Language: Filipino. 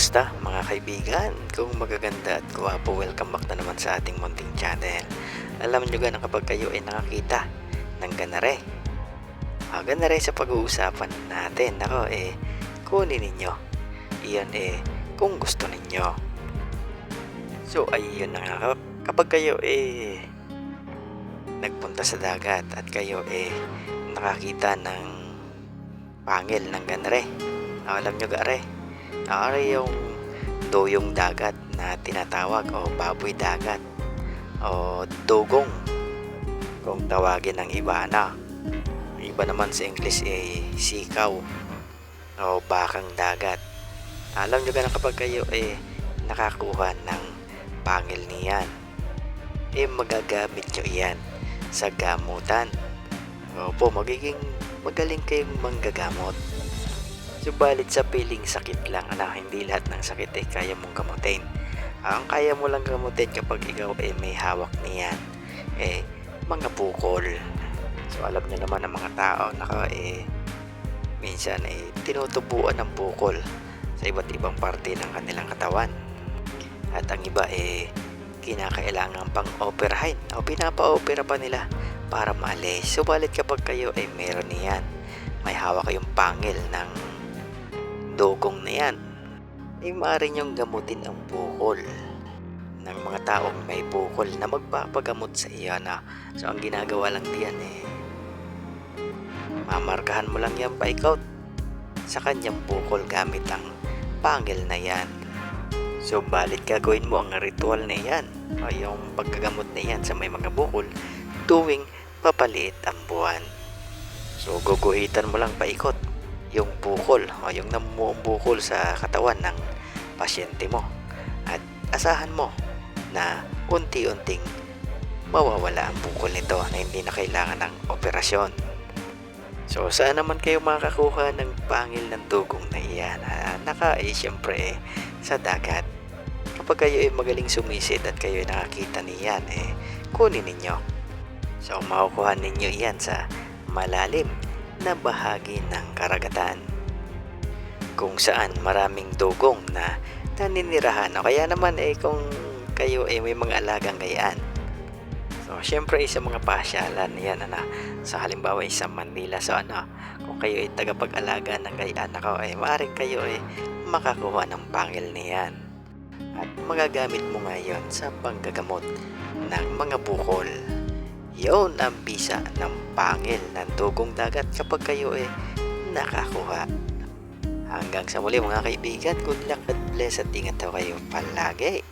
Kumusta mga kaibigan? Kung magaganda at guwapo, welcome back na naman sa ating munting channel. Alam nyo ga na kapag kayo ay nakakita ng ganare, ah, ganare sa pag-uusapan natin, ako eh, kunin ninyo. Iyan eh, kung gusto ninyo. So ayun na nga, kap- kapag kayo eh, nagpunta sa dagat at kayo eh, nakakita ng pangil ng ganare. Alam nyo gare, Ari yung doyong dagat na tinatawag o baboy dagat o dugong kung tawagin ng iba na. Iba naman sa English ay sikaw o bakang dagat. Alam nyo ganun kapag kayo eh nakakuha ng pangil niyan eh magagamit nyo iyan sa gamutan. Opo, magiging magaling kayong manggagamot. Subalit sa piling sakit lang na hindi lahat ng sakit ay kaya mong gamutin. Ang kaya mo lang gamutin kapag ikaw ay may hawak niyan, eh, mga bukol. So alam niyo naman ang mga tao na ka, eh, minsan eh, tinutubuan ng bukol sa iba't ibang parte ng kanilang katawan. At ang iba eh, kinakailangan pang operahin o pinapa-opera pa nila para maalis. Subalit kapag kayo ay meron niyan, may hawak kayong pangil ng dugong na yan, ay maaari niyong gamutin ang bukol. Ng mga taong may bukol na magpapagamot sa iyo na so ang ginagawa lang diyan eh. Mamarkahan mo lang yan paikaut sa kanyang bukol gamit ang pangil na yan. So balit gagawin mo ang ritual na yan o yung pagkagamot na yan sa may mga bukol tuwing papaliit ang buwan. So guguhitan mo lang paikot yung bukol o yung namuong bukol sa katawan ng pasyente mo at asahan mo na unti-unting mawawala ang bukol nito na hindi na kailangan ng operasyon. So saan naman kayo makakakuha ng pangil ng dugong na iyan? Ah, naka eh syempre eh, sa dagat. Kapag kayo ay magaling sumisid at kayo ay nakakita niyan eh kunin ninyo. So makukuha ninyo iyan sa malalim na bahagi ng karagatan. Kung saan maraming dugong na naninirahan o kaya naman eh kung kayo ay may mga alagang gayaan. So syempre sa mga pasyalan yan na sa halimbawa sa Manila so ano kung kayo ay tagapag-alaga ng gayaan ako ay maaaring kayo ay makakuha ng pangil niyan at magagamit mo ngayon sa panggagamot ng mga bukol yun ang bisa ng pangil ng dugong dagat kapag kayo eh nakakuha. Hanggang sa muli mga kaibigan, good luck at bless at ingat kayo palagi.